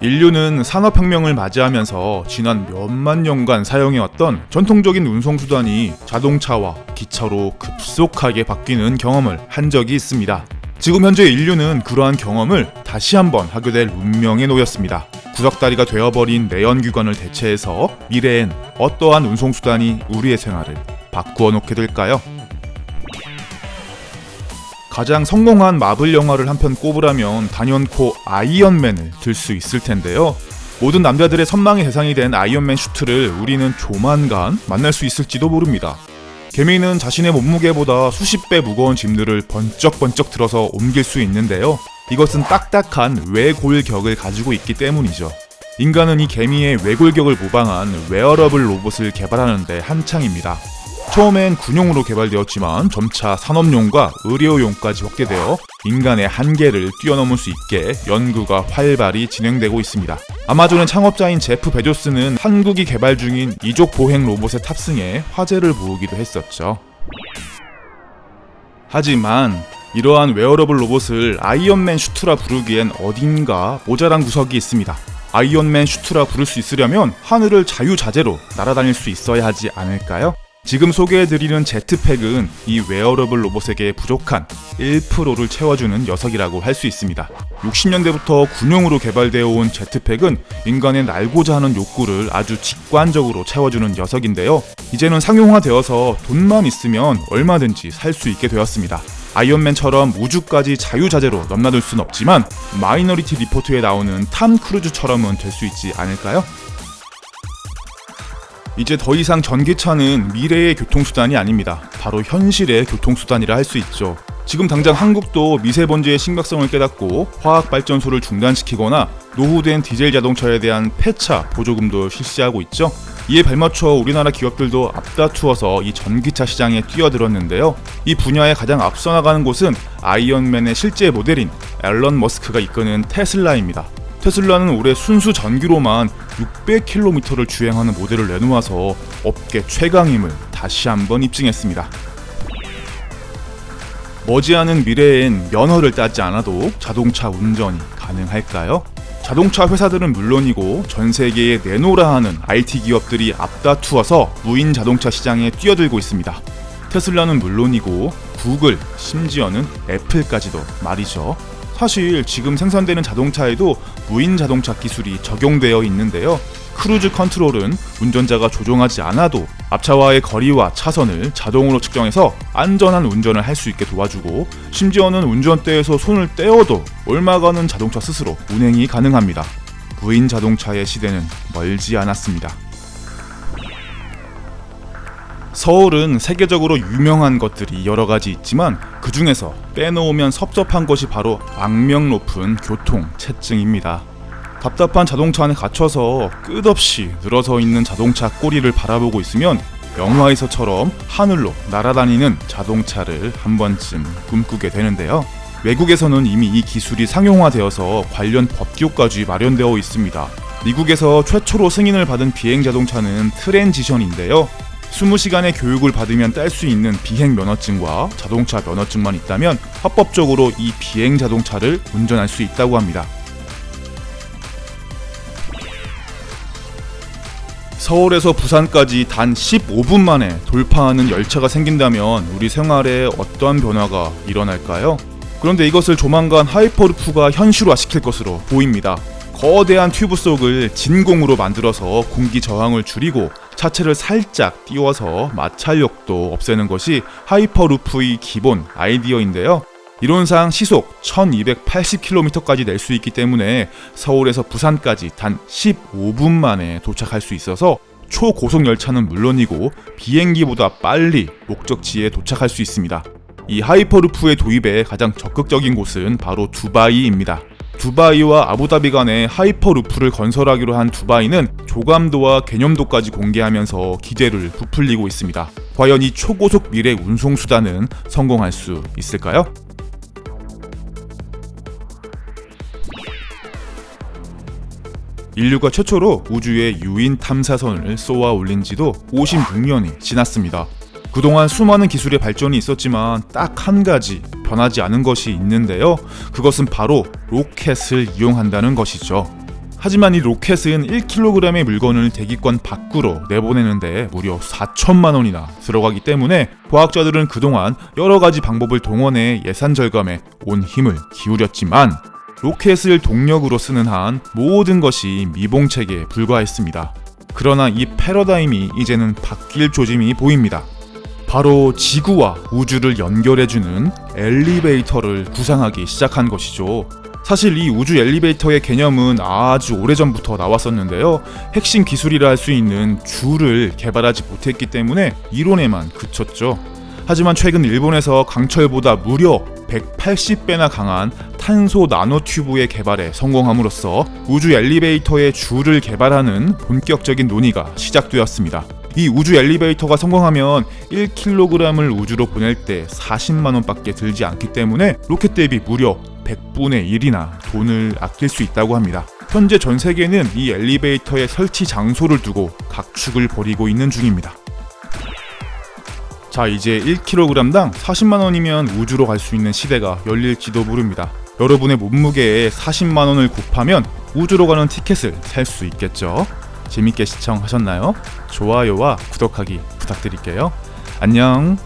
인류는 산업혁명을 맞이하면서 지난 몇만 년간 사용해왔던 전통적인 운송수단이 자동차와 기차로 급속하게 바뀌는 경험을 한 적이 있습니다. 지금 현재 인류는 그러한 경험을 다시 한번 하게 될 운명에 놓였습니다. 구석다리가 되어버린 내연기관을 대체해서 미래엔 어떠한 운송수단이 우리의 생활을 바꾸어 놓게 될까요? 가장 성공한 마블 영화를 한 편 꼽으라면 단연코 아이언맨을 들 수 있을 텐데요. 모든 남자들의 선망의 대상이 된 아이언맨 슈트를 우리는 조만간 만날 수 있을지도 모릅니다. 개미는 자신의 몸무게보다 수십 배 무거운 짐들을 번쩍번쩍 들어서 옮길 수 있는데요. 이것은 딱딱한 외골격을 가지고 있기 때문이죠. 인간은 이 개미의 외골격을 모방한 웨어러블 로봇을 개발하는데 한창입니다. 처음엔 군용으로 개발되었지만 점차 산업용과 의료용까지 확대되어 인간의 한계를 뛰어넘을 수 있게 연구가 활발히 진행되고 있습니다. 아마존의 창업자인 제프 베조스는 한국이 개발 중인 이족 보행 로봇에 탑승해 화제를 모으기도 했었죠. 하지만 이러한 웨어러블 로봇을 아이언맨 슈트라 부르기엔 어딘가 모자란 구석이 있습니다. 아이언맨 슈트라 부를 수 있으려면 하늘을 자유자재로 날아다닐 수 있어야 하지 않을까요? 지금 소개해드리는 제트팩은 이 웨어러블 로봇에게 부족한 1%를 채워주는 녀석이라고 할 수 있습니다. 60년대부터 군용으로 개발되어 온 제트팩은 인간의 날고자 하는 욕구를 아주 직관적으로 채워주는 녀석인데요. 이제는 상용화되어서 돈만 있으면 얼마든지 살 수 있게 되었습니다. 아이언맨처럼 우주까지 자유자재로 넘나들 순 없지만 마이너리티 리포트에 나오는 탐 크루즈처럼은 될 수 있지 않을까요? 이제 더 이상 전기차는 미래의 교통수단이 아닙니다. 바로 현실의 교통수단이라 할 수 있죠. 지금 당장 한국도 미세먼지의 심각성을 깨닫고 화학 발전소를 중단시키거나 노후된 디젤 자동차에 대한 폐차 보조금도 실시하고 있죠. 이에 발맞춰 우리나라 기업들도 앞다투어서 이 전기차 시장에 뛰어들었는데요. 이 분야에 가장 앞서 나가는 곳은 아이언맨의 실제 모델인 앨런 머스크가 이끄는 테슬라입니다. 테슬라는 올해 순수 전기로만 600km를 주행하는 모델을 내놓아서 업계 최강임을 다시 한번 입증했습니다. 머지않은 미래엔 면허를 따지 않아도 자동차 운전이 가능할까요? 자동차 회사들은 물론이고 전 세계에 내놓으라 하는 IT 기업들이 앞다투어서 무인 자동차 시장에 뛰어들고 있습니다. 테슬라는 물론이고 구글, 심지어는 애플까지도 말이죠. 사실 지금 생산되는 자동차에도 무인 자동차 기술이 적용되어 있는데요. 크루즈 컨트롤은 운전자가 조종하지 않아도 앞차와의 거리와 차선을 자동으로 측정해서 안전한 운전을 할 수 있게 도와주고 심지어는 운전대에서 손을 떼어도 올마가는 자동차 스스로 운행이 가능합니다. 무인 자동차의 시대는 멀지 않았습니다. 서울은 세계적으로 유명한 것들이 여러 가지 있지만 그 중에서 빼놓으면 섭섭한 것이 바로 악명 높은 교통 체증입니다. 답답한 자동차 안에 갇혀서 끝없이 늘어서 있는 자동차 꼬리를 바라보고 있으면 영화에서처럼 하늘로 날아다니는 자동차를 한 번쯤 꿈꾸게 되는데요. 외국에서는 이미 이 기술이 상용화되어서 관련 법규까지 마련되어 있습니다. 미국에서 최초로 승인을 받은 비행 자동차는 트랜지션인데요. 20시간의 교육을 받으면 딸 수 있는 비행 면허증과 자동차 면허증만 있다면 합법적으로 이 비행 자동차를 운전할 수 있다고 합니다. 서울에서 부산까지 단 15분 만에 돌파하는 열차가 생긴다면 우리 생활에 어떠한 변화가 일어날까요? 그런데 이것을 조만간 하이퍼루프가 현실화시킬 것으로 보입니다. 거대한 튜브 속을 진공으로 만들어서 공기 저항을 줄이고 차체를 살짝 띄워서 마찰력도 없애는 것이 하이퍼루프의 기본 아이디어인데요. 이론상 시속 1280km까지 낼 수 있기 때문에 서울에서 부산까지 단 15분 만에 도착할 수 있어서 초고속 열차는 물론이고 비행기보다 빨리 목적지에 도착할 수 있습니다. 이 하이퍼루프의 도입에 가장 적극적인 곳은 바로 두바이입니다. 두바이와 아부다비 간에 하이퍼루프를 건설하기로 한 두바이는 조감도와 개념도까지 공개하면서 기대를 부풀리고 있습니다. 과연 이 초고속 미래 운송 수단은 성공할 수 있을까요? 인류가 최초로 우주에 유인 탐사선을 쏘아 올린 지도 56년이 지났습니다. 그동안 수많은 기술의 발전이 있었지만 딱 한 가지 변하지 않은 것이 있는데요. 그것은 바로 로켓을 이용한다는 것이죠. 하지만 이 로켓은 1kg의 물건을 대기권 밖으로 내보내는데 무려 4천만 원이나 들어가기 때문에 과학자들은 그동안 여러 가지 방법을 동원해 예산 절감에 온 힘을 기울였지만 로켓을 동력으로 쓰는 한 모든 것이 미봉책에 불과했습니다. 그러나 이 패러다임이 이제는 바뀔 조짐이 보입니다. 바로 지구와 우주를 연결해주는 엘리베이터를 구상하기 시작한 것이죠. 사실 이 우주 엘리베이터의 개념은 아주 오래전부터 나왔었는데요. 핵심 기술이라 할 수 있는 줄을 개발하지 못했기 때문에 이론에만 그쳤죠. 하지만 최근 일본에서 강철보다 무려 180배나 강한 탄소 나노튜브의 개발에 성공함으로써 우주 엘리베이터의 줄을 개발하는 본격적인 논의가 시작되었습니다. 이 우주 엘리베이터가 성공하면 1kg을 우주로 보낼 때 40만 원 밖에 들지 않기 때문에 로켓 대비 무려 100분의 1이나 돈을 아낄 수 있다고 합니다. 현재 전 세계는 이 엘리베이터의 설치 장소를 두고 각축을 벌이고 있는 중입니다. 자, 이제 1kg당 40만 원이면 우주로 갈 수 있는 시대가 열릴지도 모릅니다. 여러분의 몸무게에 40만 원을 곱하면 우주로 가는 티켓을 살 수 있겠죠. 재밌게 시청하셨나요? 좋아요와 구독하기 부탁드릴게요. 안녕.